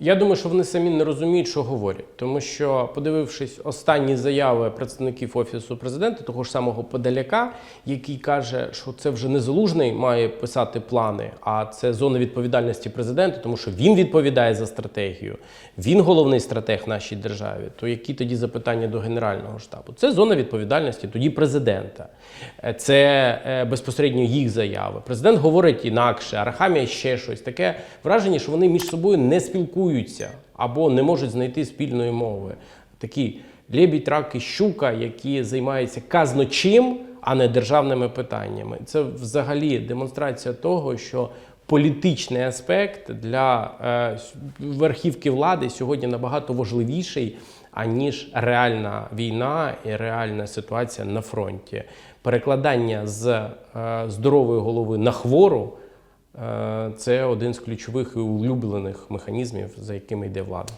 Я думаю, що вони самі не розуміють, що говорять, тому що, подивившись останні заяви представників офісу президента, того ж самого Подаляка, який каже, що це вже не залужний має писати плани, а це зона відповідальності президента, тому що він відповідає за стратегію, він головний стратег нашій державі. То які тоді запитання до генерального штабу? Це зона відповідальності тоді президента. Е, Це е, безпосередньо їх заяви. Президент говорить інакше, Арахамія ще щось. Таке враження, що вони між собою не спілкуються або не можуть знайти спільної мови. Такі лебідь, рак і щука, які займаються казно чим, а не державними питаннями. Це взагалі демонстрація того, що політичний аспект для е, верхівки влади сьогодні набагато важливіший, аніж реальна війна і реальна ситуація на фронті. Перекладання з е, здорової голови на хвору це один з ключових і улюблених механізмів, за якими йде влада.